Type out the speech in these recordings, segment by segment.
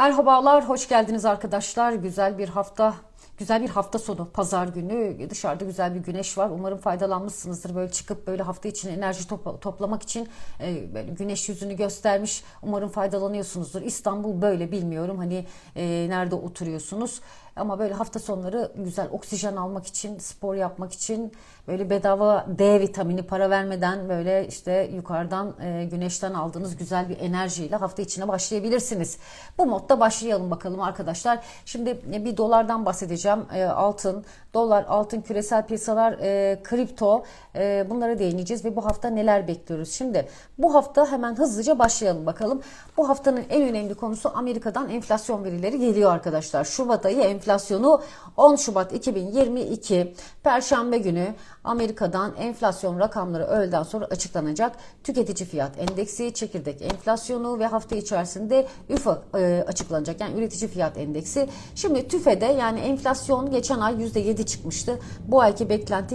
Merhabalar, hoş geldiniz arkadaşlar. Güzel bir hafta, güzel bir hafta sonu, pazar günü. Dışarıda güzel bir güneş var. Umarım faydalanmışsınızdır. Böyle çıkıp böyle hafta için enerji topla- toplamak için e, böyle güneş yüzünü göstermiş. Umarım faydalanıyorsunuzdur. İstanbul böyle bilmiyorum. Hani e, nerede oturuyorsunuz? Ama böyle hafta sonları güzel oksijen almak için, spor yapmak için böyle bedava D vitamini para vermeden böyle işte yukarıdan e, güneşten aldığınız güzel bir enerjiyle hafta içine başlayabilirsiniz. Bu modda başlayalım bakalım arkadaşlar. Şimdi e, bir dolardan bahsedeceğim. E, altın, dolar, altın, küresel piyasalar, e, kripto e, bunlara değineceğiz ve bu hafta neler bekliyoruz? Şimdi bu hafta hemen hızlıca başlayalım bakalım. Bu haftanın en önemli konusu Amerika'dan enflasyon verileri geliyor arkadaşlar. Şubat ayı enflasyonu 10 Şubat 2022 Perşembe günü Amerika'dan enflasyon rakamları öğleden sonra açıklanacak. Tüketici fiyat endeksi, çekirdek enflasyonu ve hafta içerisinde üfa e, açıklanacak. Yani üretici fiyat endeksi. Şimdi TÜFE'de yani enflasyon geçen ay %7 çıkmıştı. Bu ayki beklenti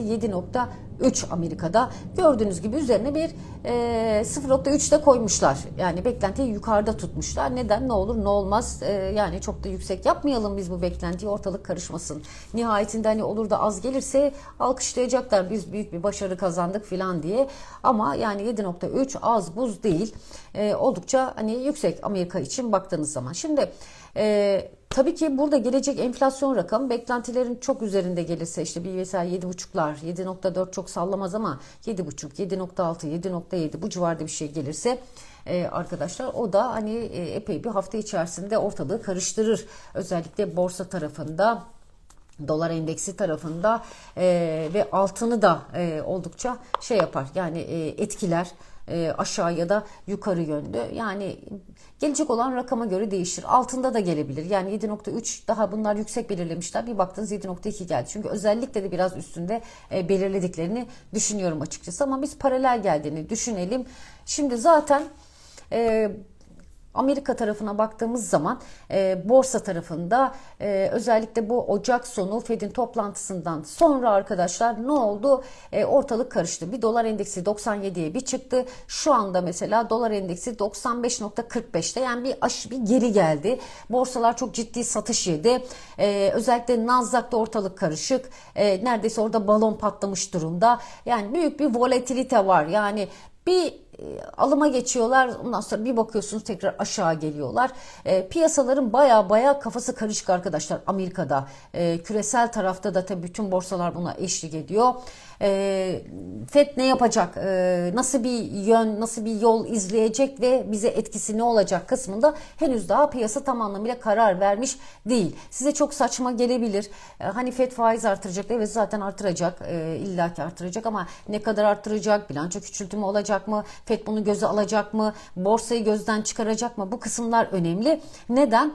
7.3 Amerika'da. Gördüğünüz gibi üzerine bir e, 0.3 de koymuşlar. Yani beklentiyi yukarıda tutmuşlar. Neden? Ne olur ne olmaz. E, yani çok da yüksek yapmayalım biz bu beklentiyi ortalık karışmasın. Nihayetinde hani olur da az gelirse alkışlayacaklar biz büyük bir başarı kazandık filan diye. Ama yani 7.3 az buz değil. E, oldukça hani yüksek Amerika için baktığınız zaman. Şimdi e, tabii ki burada gelecek enflasyon rakamı beklentilerin çok üzerinde gelirse işte bir mesela 7.5'lar 7.4 çok sallamaz ama 7.5 7.6 7.7 bu civarda bir şey gelirse e, arkadaşlar o da hani e, epey bir hafta içerisinde ortalığı karıştırır. Özellikle borsa tarafında dolar endeksi tarafında e, ve altını da e, oldukça şey yapar yani e, etkiler e, aşağı ya da yukarı yönlü. Yani gelecek olan rakama göre değişir. Altında da gelebilir. Yani 7.3 daha bunlar yüksek belirlemişler. Bir baktınız 7.2 geldi. Çünkü özellikle de biraz üstünde e, belirlediklerini düşünüyorum açıkçası. Ama biz paralel geldiğini düşünelim. Şimdi zaten e, Amerika tarafına baktığımız zaman e, borsa tarafında e, özellikle bu Ocak sonu Fed'in toplantısından sonra arkadaşlar ne oldu? E, ortalık karıştı. Bir dolar endeksi 97'ye bir çıktı. Şu anda mesela dolar endeksi 95.45'te yani bir aş bir geri geldi. Borsalar çok ciddi satış yedi. E, özellikle Nasdaq'ta ortalık karışık. E, neredeyse orada balon patlamış durumda. Yani büyük bir volatilite var. Yani bir alıma geçiyorlar. Ondan sonra bir bakıyorsunuz tekrar aşağı geliyorlar. E, piyasaların baya baya kafası karışık arkadaşlar Amerika'da. E, küresel tarafta da tabii bütün borsalar buna eşlik ediyor. E, FED ne yapacak? E, nasıl bir yön, nasıl bir yol izleyecek ve bize etkisi ne olacak kısmında henüz daha piyasa tam anlamıyla karar vermiş değil. Size çok saçma gelebilir. E, hani FED faiz artıracak. Evet zaten artıracak. E, illaki artıracak ama ne kadar artıracak? Bilanço küçültümü olacak mı? FED bunu göze alacak mı? Borsayı gözden çıkaracak mı? Bu kısımlar önemli. Neden?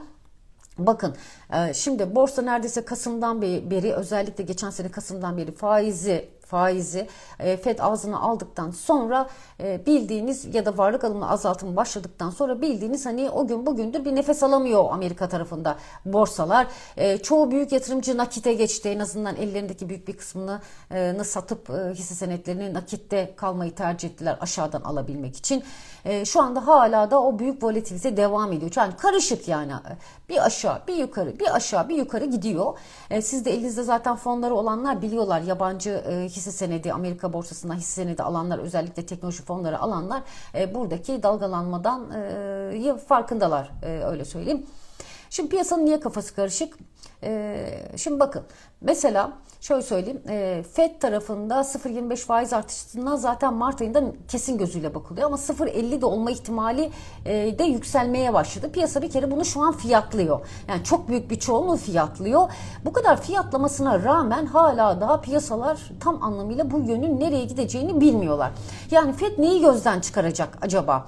Bakın e, şimdi borsa neredeyse Kasım'dan beri özellikle geçen sene Kasım'dan beri faizi faizi e, FED ağzına aldıktan sonra e, bildiğiniz ya da varlık alımı azaltımı başladıktan sonra bildiğiniz hani o gün bugündür bir nefes alamıyor Amerika tarafında borsalar. E, çoğu büyük yatırımcı nakite geçti. En azından ellerindeki büyük bir kısmını satıp hisse senetlerini nakitte kalmayı tercih ettiler aşağıdan alabilmek için. Şu anda hala da o büyük volatilite devam ediyor. Yani karışık yani bir aşağı bir yukarı bir aşağı bir yukarı gidiyor. Siz de elinizde zaten fonları olanlar biliyorlar yabancı hisse senedi Amerika borsasından hisse senedi alanlar özellikle teknoloji fonları alanlar e, buradaki dalgalanmadan e, farkındalar e, öyle söyleyeyim. Şimdi piyasanın niye kafası karışık? Ee, şimdi bakın mesela şöyle söyleyeyim e, FED tarafında 0.25 faiz artışından zaten Mart ayında kesin gözüyle bakılıyor ama 0.50 de olma ihtimali e, de yükselmeye başladı. Piyasa bir kere bunu şu an fiyatlıyor. Yani çok büyük bir çoğunluğu fiyatlıyor. Bu kadar fiyatlamasına rağmen hala daha piyasalar tam anlamıyla bu yönün nereye gideceğini bilmiyorlar. Yani FED neyi gözden çıkaracak acaba?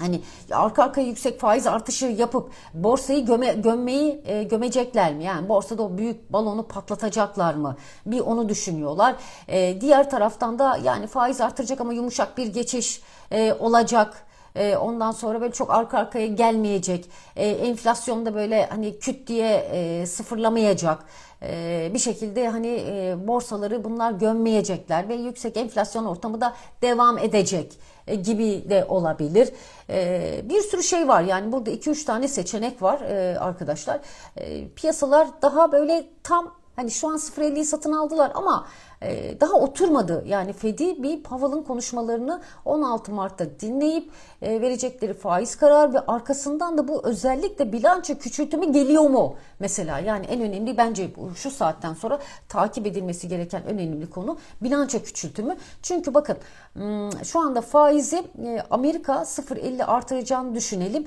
Hani arka arkaya yüksek faiz artışı yapıp borsayı göme, gömmeyi e, gömecekler mi? Yani borsada o büyük balonu patlatacaklar mı? Bir onu düşünüyorlar. E, diğer taraftan da yani faiz artıracak ama yumuşak bir geçiş e, olacak E, ondan sonra böyle çok arka arkaya gelmeyecek. E, enflasyonda böyle hani küt diye e, sıfırlamayacak. E, bir şekilde hani e, borsaları bunlar gömmeyecekler ve yüksek enflasyon ortamı da devam edecek gibi de olabilir. E, bir sürü şey var yani burada 2-3 tane seçenek var e, arkadaşlar. E, piyasalar daha böyle tam hani şu an 0.50'yi satın aldılar ama e, daha oturmadı. Yani Fed'i bir Powell'ın konuşmalarını 16 Mart'ta dinleyip e, verecekleri faiz karar ve arkasından da bu özellikle bilanço küçültümü geliyor mu? Mesela yani en önemli bence bu, şu saatten sonra takip edilmesi gereken önemli konu bilanço küçültümü. Çünkü bakın hmm, şu anda faizi e, Amerika 0.50 artıracağını düşünelim.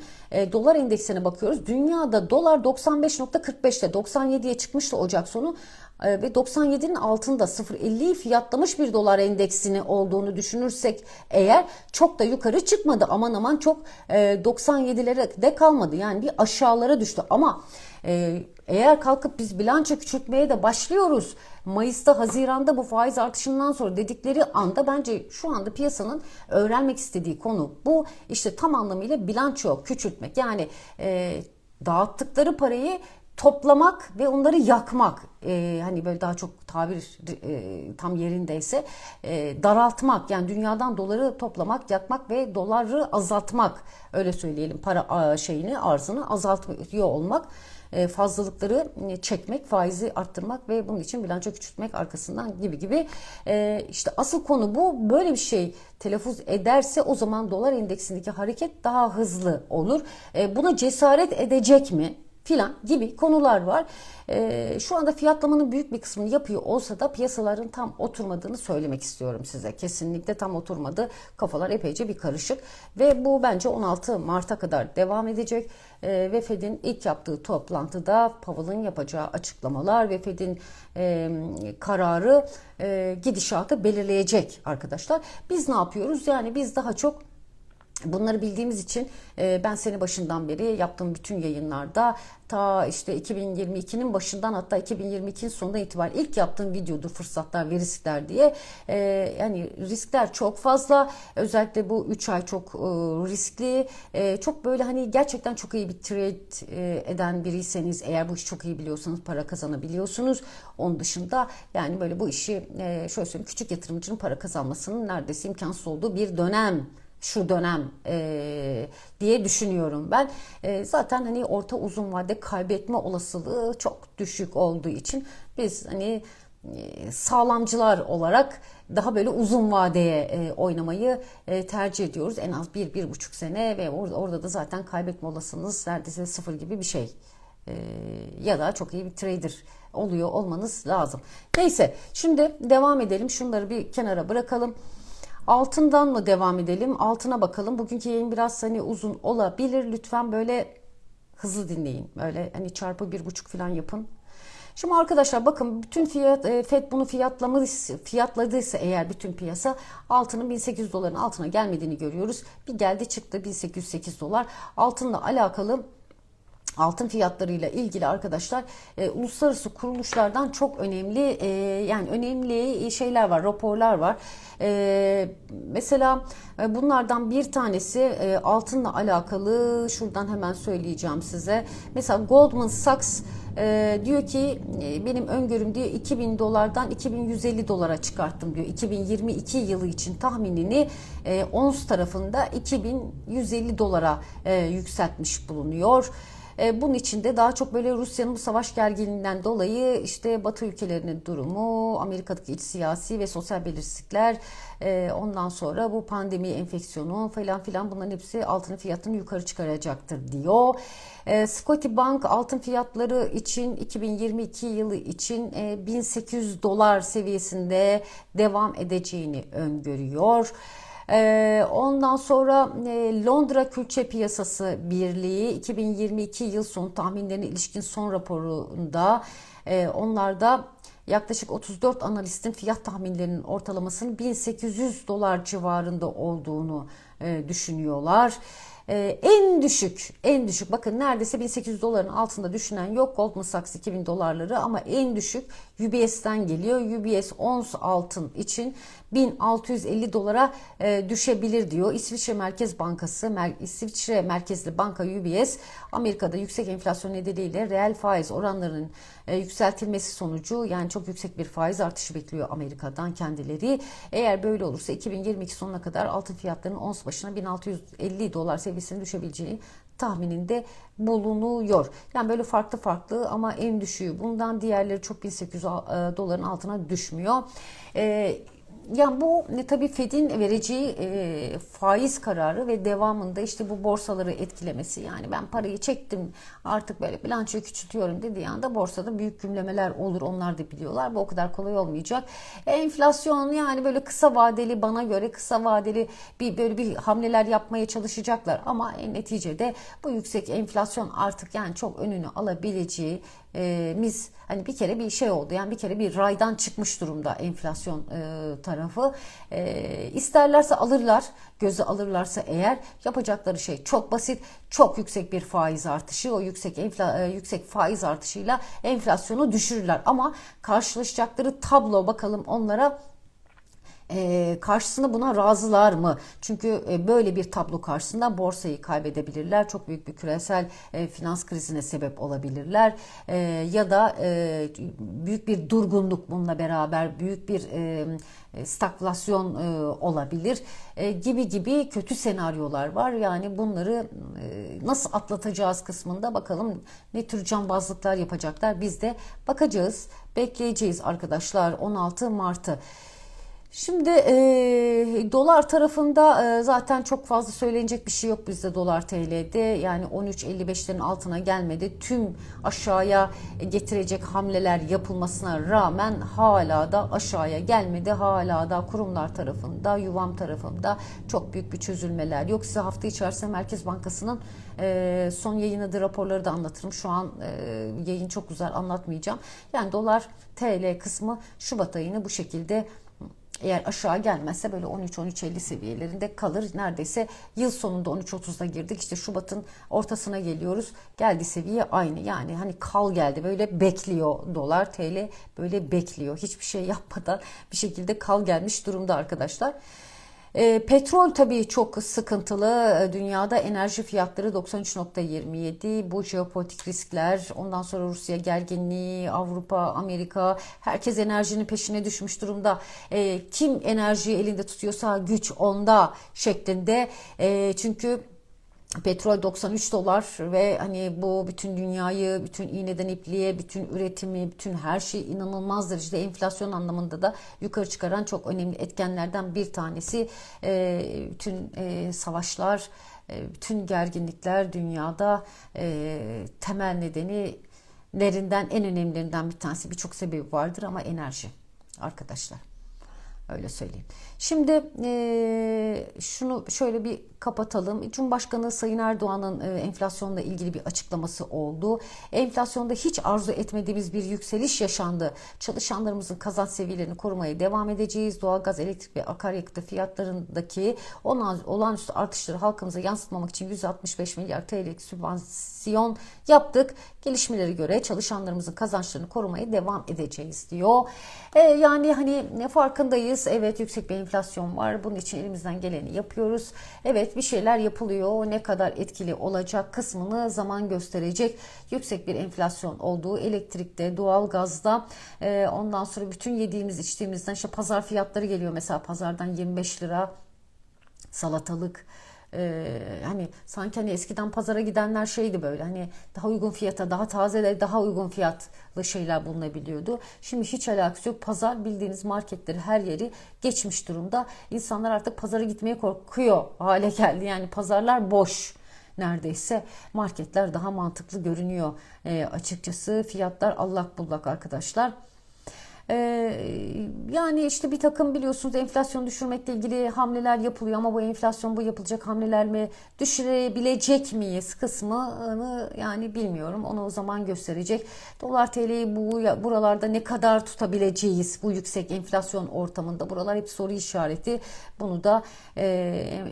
Dolar endeksine bakıyoruz. Dünyada dolar 95.45'te 97'ye çıkmıştı Ocak sonu ve 97'nin altında 0.50'yi fiyatlamış bir dolar endeksini olduğunu düşünürsek eğer çok da yukarı çıkmadı. Aman aman çok 97'lere de kalmadı. Yani bir aşağılara düştü. Ama e, eğer kalkıp biz bilanço küçültmeye de başlıyoruz Mayıs'ta Haziran'da bu faiz artışından sonra dedikleri anda bence şu anda piyasanın öğrenmek istediği konu bu. İşte tam anlamıyla bilanço küçültmek. Yani e, dağıttıkları parayı toplamak ve onları yakmak e, hani böyle daha çok tabir e, tam yerindeyse e, daraltmak yani dünyadan doları toplamak yakmak ve doları azaltmak öyle söyleyelim para şeyini arzını azaltıyor olmak e, fazlalıkları e, çekmek, faizi arttırmak ve bunun için bilanço küçültmek arkasından gibi gibi. E, işte asıl konu bu. Böyle bir şey telaffuz ederse o zaman dolar endeksindeki hareket daha hızlı olur. Buna cesaret edecek mi? Filan gibi konular var. E, şu anda fiyatlamanın büyük bir kısmını yapıyor olsa da piyasaların tam oturmadığını söylemek istiyorum size. Kesinlikle tam oturmadı. Kafalar epeyce bir karışık ve bu bence 16 Mart'a kadar devam edecek. E, ve Fed'in ilk yaptığı toplantıda Powell'ın yapacağı açıklamalar ve Fed'in e, kararı e, gidişatı belirleyecek arkadaşlar. Biz ne yapıyoruz? Yani biz daha çok Bunları bildiğimiz için e, ben sene başından beri yaptığım bütün yayınlarda ta işte 2022'nin başından hatta 2022'nin sonunda itibaren ilk yaptığım videodur fırsatlar ve riskler diye. E, yani riskler çok fazla. Özellikle bu 3 ay çok e, riskli. Çok böyle hani gerçekten çok iyi bir trade eden biriyseniz eğer bu işi çok iyi biliyorsanız para kazanabiliyorsunuz. Onun dışında yani böyle bu işi şöyle söyleyeyim küçük yatırımcının para kazanmasının neredeyse imkansız olduğu bir dönem şu dönem e, diye düşünüyorum ben. E, zaten hani orta uzun vade kaybetme olasılığı çok düşük olduğu için biz hani e, sağlamcılar olarak daha böyle uzun vadeye e, oynamayı e, tercih ediyoruz. En az bir, bir buçuk sene ve orada, da zaten kaybetme olasılığınız neredeyse sıfır gibi bir şey. Ya da çok iyi bir trader oluyor olmanız lazım. Neyse şimdi devam edelim. Şunları bir kenara bırakalım. Altından mı devam edelim? Altına bakalım. Bugünkü yayın biraz hani uzun olabilir. Lütfen böyle hızlı dinleyin. Böyle hani çarpı bir buçuk falan yapın. Şimdi arkadaşlar bakın bütün fiyat e, FED bunu fiyatlamadıysa, fiyatladıysa eğer bütün piyasa altının 1800 doların altına gelmediğini görüyoruz. Bir geldi çıktı 1808 dolar. Altınla alakalı altın fiyatlarıyla ilgili arkadaşlar e, uluslararası kuruluşlardan çok önemli e, yani önemli şeyler var raporlar var. E, mesela e, bunlardan bir tanesi e, altınla alakalı şuradan hemen söyleyeceğim size. Mesela Goldman Sachs e, diyor ki e, benim öngörüm diyor 2000 dolardan 2150 dolara çıkarttım diyor. 2022 yılı için tahminini e, ons tarafında 2150 dolara e, yükseltmiş bulunuyor. E, bunun içinde daha çok böyle Rusya'nın bu savaş gerginliğinden dolayı işte Batı ülkelerinin durumu, Amerika'daki iç siyasi ve sosyal belirsizlikler, e, ondan sonra bu pandemi enfeksiyonu falan filan bunların hepsi altın fiyatını yukarı çıkaracaktır diyor. E, Scotty Bank altın fiyatları için 2022 yılı için 1800 dolar seviyesinde devam edeceğini öngörüyor. Ee, ondan sonra e, Londra Külçe Piyasası Birliği 2022 yıl sonu tahminlerine ilişkin son raporunda e, onlarda yaklaşık 34 analistin fiyat tahminlerinin ortalamasının 1800 dolar civarında olduğunu e, düşünüyorlar. Ee, en düşük, en düşük bakın neredeyse 1800 doların altında düşünen yok Goldman Sachs 2000 dolarları ama en düşük UBS'ten geliyor. UBS ons altın için 1650 dolara e, düşebilir diyor. İsviçre Merkez Bankası, Mer İsviçre merkezli banka UBS Amerika'da yüksek enflasyon nedeniyle reel faiz oranlarının e, yükseltilmesi sonucu yani çok yüksek bir faiz artışı bekliyor Amerika'dan kendileri. Eğer böyle olursa 2022 sonuna kadar altın fiyatlarının ons başına 1650 dolar seviyesine düşebileceğini tahmininde bulunuyor. Yani böyle farklı farklı ama en düşüğü bundan diğerleri çok 1800 doların altına düşmüyor. E, yani bu ne tabii Fed'in vereceği e, faiz kararı ve devamında işte bu borsaları etkilemesi yani ben parayı çektim artık böyle bilançoyu küçültüyorum dediği anda borsada büyük gümlemeler olur onlar da biliyorlar bu o kadar kolay olmayacak. Enflasyon yani böyle kısa vadeli bana göre kısa vadeli bir böyle bir hamleler yapmaya çalışacaklar ama en neticede bu yüksek enflasyon artık yani çok önünü alabileceği e, mis hani bir kere bir şey oldu yani bir kere bir raydan çıkmış durumda enflasyon e, tarafı. E, isterlerse alırlar göze alırlarsa eğer yapacakları şey çok basit çok yüksek bir faiz artışı o yüksek enfla, e, yüksek faiz artışıyla enflasyonu düşürürler. Ama karşılaşacakları tablo bakalım onlara e, karşısında buna razılar mı? Çünkü e, böyle bir tablo karşısında borsayı kaybedebilirler. Çok büyük bir küresel e, finans krizine sebep olabilirler. E, ya da e, büyük bir durgunluk bununla beraber büyük bir e, stagflasyon olabilir gibi gibi kötü senaryolar var. Yani bunları nasıl atlatacağız kısmında bakalım ne tür cambazlıklar yapacaklar. Biz de bakacağız, bekleyeceğiz arkadaşlar 16 Mart'ı. Şimdi e, dolar tarafında e, zaten çok fazla söylenecek bir şey yok bizde dolar TL'de. Yani 13.55'lerin altına gelmedi. Tüm aşağıya getirecek hamleler yapılmasına rağmen hala da aşağıya gelmedi. Hala da kurumlar tarafında, yuvam tarafında çok büyük bir çözülmeler yok. Size hafta içerisinde Merkez Bankası'nın e, son yayınladığı raporları da anlatırım. Şu an e, yayın çok güzel anlatmayacağım. Yani dolar TL kısmı Şubat ayını bu şekilde eğer aşağı gelmezse böyle 13-13.50 seviyelerinde kalır. Neredeyse yıl sonunda 13.30'da girdik. İşte Şubat'ın ortasına geliyoruz. Geldi seviye aynı. Yani hani kal geldi. Böyle bekliyor dolar, TL böyle bekliyor. Hiçbir şey yapmadan bir şekilde kal gelmiş durumda arkadaşlar. E, petrol tabii çok sıkıntılı. E, dünyada enerji fiyatları 93.27. Bu jeopolitik riskler, ondan sonra Rusya gerginliği, Avrupa, Amerika, herkes enerjinin peşine düşmüş durumda. E, kim enerjiyi elinde tutuyorsa güç onda şeklinde. E, çünkü Petrol 93 dolar ve hani bu bütün dünyayı, bütün iğneden ipliğe, bütün üretimi, bütün her şey inanılmaz derecede enflasyon anlamında da yukarı çıkaran çok önemli etkenlerden bir tanesi. E, bütün savaşlar, e, bütün gerginlikler dünyada e, temel nedeni lerinden en önemlilerinden bir tanesi birçok sebebi vardır ama enerji arkadaşlar. Öyle söyleyeyim. Şimdi e, şunu şöyle bir kapatalım. Cumhurbaşkanı Sayın Erdoğan'ın e, enflasyonla ilgili bir açıklaması oldu. Enflasyonda hiç arzu etmediğimiz bir yükseliş yaşandı. Çalışanlarımızın kazanç seviyelerini korumaya devam edeceğiz. Doğalgaz, elektrik ve akaryakıt fiyatlarındaki olağanüstü artışları halkımıza yansıtmamak için 165 milyar TL'lik sübvansiyon yaptık. Gelişmelere göre çalışanlarımızın kazançlarını korumaya devam edeceğiz diyor. E, yani hani ne farkındayız. Evet yüksek bir enflasyon var. Bunun için elimizden geleni yapıyoruz. Evet bir şeyler yapılıyor. Ne kadar etkili olacak kısmını zaman gösterecek. Yüksek bir enflasyon olduğu elektrikte, doğalgazda e, ondan sonra bütün yediğimiz içtiğimizden işte pazar fiyatları geliyor. Mesela pazardan 25 lira salatalık ee, hani sanki hani eskiden pazara gidenler şeydi böyle hani daha uygun fiyata daha taze daha uygun fiyatlı şeyler bulunabiliyordu. Şimdi hiç alakası yok. Pazar bildiğiniz marketleri her yeri geçmiş durumda. İnsanlar artık pazara gitmeye korkuyor hale geldi. Yani pazarlar boş neredeyse marketler daha mantıklı görünüyor e, açıkçası fiyatlar allak bullak arkadaşlar. E, yani işte bir takım biliyorsunuz enflasyonu düşürmekle ilgili hamleler yapılıyor ama bu enflasyon bu yapılacak hamleler mi düşürebilecek miyiz kısmını yani bilmiyorum. Onu o zaman gösterecek. Dolar TL'yi bu buralarda ne kadar tutabileceğiz bu yüksek enflasyon ortamında? Buralar hep soru işareti. Bunu da e,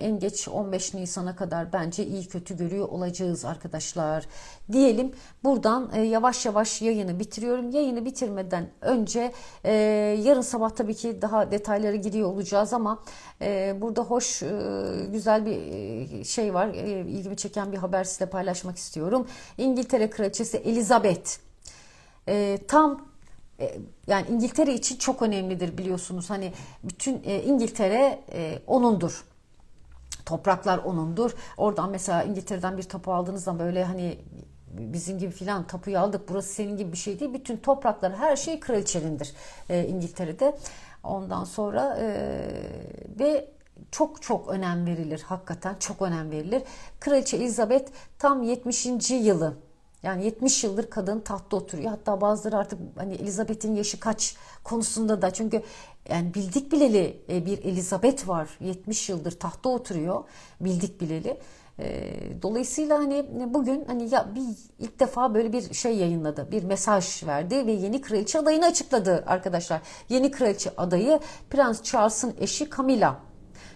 en geç 15 Nisan'a kadar bence iyi kötü görüyor olacağız arkadaşlar. Diyelim buradan e, yavaş yavaş yayını bitiriyorum. Yayını bitirmeden önce e, yarın sabah tabii ki daha detaylara giriyor olacağız ama e, burada hoş e, güzel bir e, şey var. E, ilgimi çeken bir haber size paylaşmak istiyorum. İngiltere Kraliçesi Elizabeth e, tam e, yani İngiltere için çok önemlidir biliyorsunuz. Hani bütün e, İngiltere onundur topraklar onundur. Oradan mesela İngiltere'den bir tapu aldığınız zaman böyle hani bizim gibi filan tapuyu aldık burası senin gibi bir şey değil. Bütün topraklar her şey kraliçenindir e, İngiltere'de. Ondan sonra e, ve çok çok önem verilir hakikaten çok önem verilir. Kraliçe Elizabeth tam 70. yılı yani 70 yıldır kadın tahtta oturuyor. Hatta bazıları artık hani Elizabeth'in yaşı kaç konusunda da çünkü yani bildik bileli e, bir Elizabeth var. 70 yıldır tahtta oturuyor. Bildik bileli. E, dolayısıyla hani bugün hani ya bir ilk defa böyle bir şey yayınladı. Bir mesaj verdi ve yeni kraliçe adayını açıkladı arkadaşlar. Yeni kraliçe adayı Prens Charles'ın eşi Camilla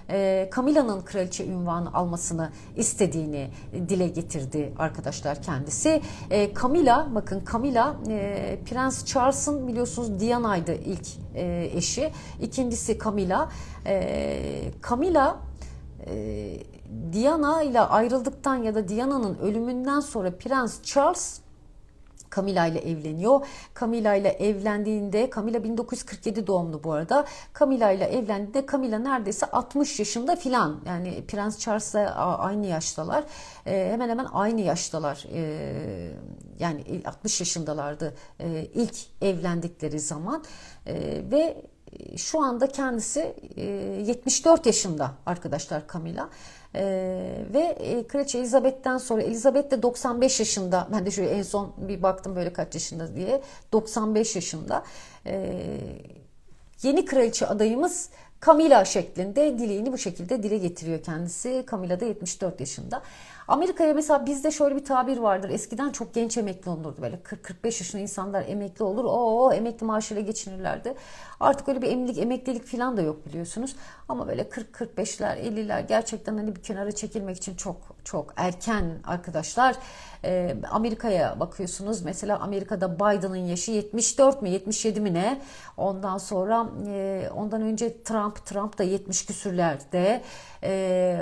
e, Camilla'nın kraliçe ünvanı almasını istediğini dile getirdi arkadaşlar kendisi. E, Camilla bakın Camilla e, Prens Charles'ın biliyorsunuz Diana'ydı ilk e, eşi. İkincisi Camilla. Camilla e, Diana ile ayrıldıktan ya da Diana'nın ölümünden sonra Prens Charles Camila ile evleniyor. Camila ile evlendiğinde Camila 1947 doğumlu bu arada. Camila ile evlendiğinde Camila neredeyse 60 yaşında filan. Yani Prens Charles'la aynı yaştalar. E, hemen hemen aynı yaştalar. E, yani 60 yaşındalardı e, ilk evlendikleri zaman. E, ve şu anda kendisi 74 yaşında arkadaşlar Camila. Ee, ve e, Kraliçe Elizabeth'ten sonra Elizabeth de 95 yaşında. Ben de şöyle en son bir baktım böyle kaç yaşında diye. 95 yaşında. Ee, yeni kraliçe adayımız Camila şeklinde dileğini bu şekilde dile getiriyor kendisi. Camila da 74 yaşında. Amerika'ya mesela bizde şöyle bir tabir vardır. Eskiden çok genç emekli olurdu. Böyle 40-45 yaşında insanlar emekli olur. O emekli maaşıyla geçinirlerdi. Artık öyle bir emeklilik, emeklilik falan da yok biliyorsunuz. Ama böyle 40-45'ler, 50'ler gerçekten hani bir kenara çekilmek için çok çok erken arkadaşlar. Ee, Amerika'ya bakıyorsunuz. Mesela Amerika'da Biden'ın yaşı 74 mi 77 mi ne? Ondan sonra e, ondan önce Trump Trump da 70 küsürlerde. Ee,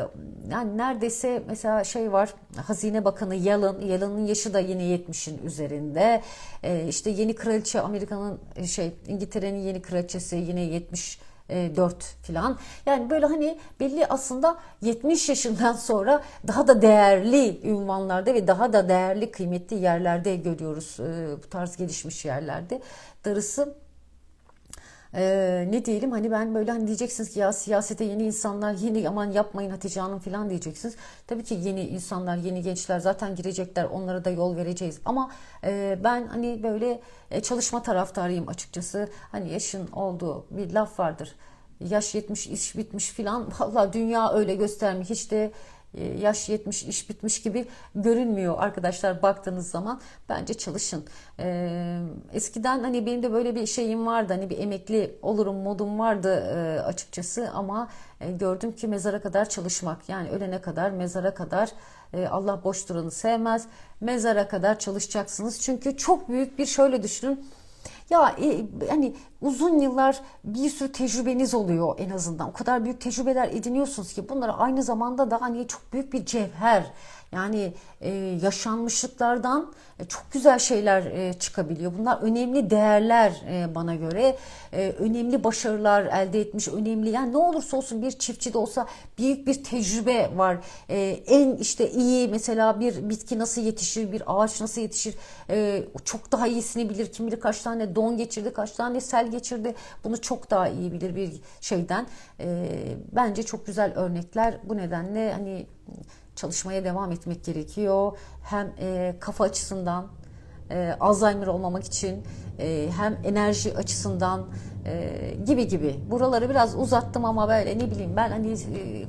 yani neredeyse mesela şey var Hazine Bakanı Yellen Yellen'ın yaşı da yine 70'in üzerinde. Ee, işte yeni kraliçe Amerika'nın şey İngiltere'nin yeni kraliçesi yine 70 4 falan. Yani böyle hani belli aslında 70 yaşından sonra daha da değerli ünvanlarda ve daha da değerli kıymetli yerlerde görüyoruz bu tarz gelişmiş yerlerde. Darısı ee, ne diyelim? Hani ben böyle hani diyeceksiniz ki ya siyasete yeni insanlar yeni aman yapmayın Hatice Hanım falan diyeceksiniz. Tabii ki yeni insanlar yeni gençler zaten girecekler onlara da yol vereceğiz. Ama e, ben hani böyle e, çalışma taraftarıyım açıkçası. Hani yaşın olduğu bir laf vardır. Yaş 70 iş bitmiş filan. Valla dünya öyle göstermiyor hiç de yaş 70 iş bitmiş gibi görünmüyor arkadaşlar baktığınız zaman. Bence çalışın. Ee, eskiden hani benim de böyle bir şeyim vardı hani bir emekli olurum modum vardı e, açıkçası ama e, gördüm ki mezara kadar çalışmak yani ölene kadar mezara kadar e, Allah boş duranı sevmez. Mezara kadar çalışacaksınız. Çünkü çok büyük bir şöyle düşünün ya e, hani uzun yıllar bir sürü tecrübeniz oluyor en azından. O kadar büyük tecrübeler ediniyorsunuz ki bunlar aynı zamanda da hani çok büyük bir cevher. Yani e, yaşanmışlıklardan e, çok güzel şeyler e, çıkabiliyor. Bunlar önemli değerler e, bana göre. E, önemli başarılar elde etmiş, önemli yani ne olursa olsun bir çiftçi de olsa büyük bir tecrübe var. E, en işte iyi mesela bir bitki nasıl yetişir, bir ağaç nasıl yetişir e, çok daha iyisini bilir. Kim bilir kaç tane don geçirdi, kaç tane sel geçirdi. Bunu çok daha iyi bilir bir şeyden. E, bence çok güzel örnekler. Bu nedenle hani çalışmaya devam etmek gerekiyor. Hem e, kafa açısından e, Alzheimer olmamak için e, hem enerji açısından e, gibi gibi. Buraları biraz uzattım ama böyle ne bileyim ben hani e,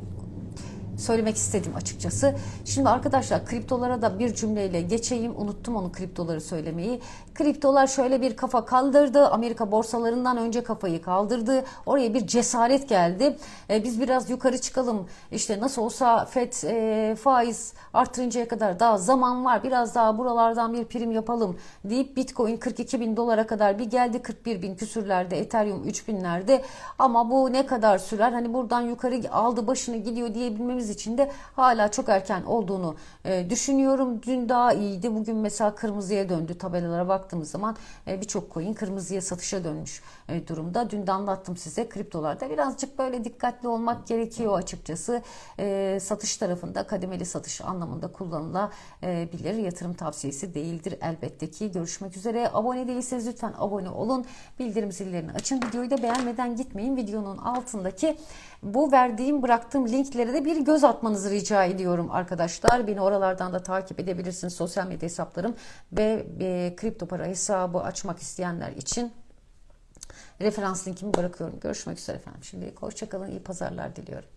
söylemek istedim açıkçası. Şimdi arkadaşlar kriptolara da bir cümleyle geçeyim. Unuttum onu kriptoları söylemeyi. Kriptolar şöyle bir kafa kaldırdı. Amerika borsalarından önce kafayı kaldırdı. Oraya bir cesaret geldi. E, biz biraz yukarı çıkalım. İşte nasıl olsa FED e, faiz artırıncaya kadar daha zaman var. Biraz daha buralardan bir prim yapalım deyip Bitcoin 42 bin dolara kadar bir geldi. 41 bin küsürlerde Ethereum 3 binlerde ama bu ne kadar sürer? Hani buradan yukarı aldı başını gidiyor diyebilmemiz için de hala çok erken olduğunu e, düşünüyorum. Dün daha iyiydi. Bugün mesela kırmızıya döndü tabelalara baktığımız zaman e, birçok coin kırmızıya satışa dönmüş e, durumda. Dün de anlattım size kriptolarda birazcık böyle dikkatli olmak gerekiyor açıkçası. Satış tarafında kademeli satış anlamında kullanılabilir. Yatırım tavsiyesi değildir elbette ki. Görüşmek üzere. Abone değilseniz lütfen abone olun. Bildirim zillerini açın. Videoyu da beğenmeden gitmeyin. Videonun altındaki bu verdiğim bıraktığım linklere de bir göz atmanızı rica ediyorum arkadaşlar. Beni oralardan da takip edebilirsiniz. Sosyal medya hesaplarım ve e, kripto para hesabı açmak isteyenler için referans linkimi bırakıyorum. Görüşmek üzere efendim. Şimdi hoşçakalın. iyi pazarlar diliyorum.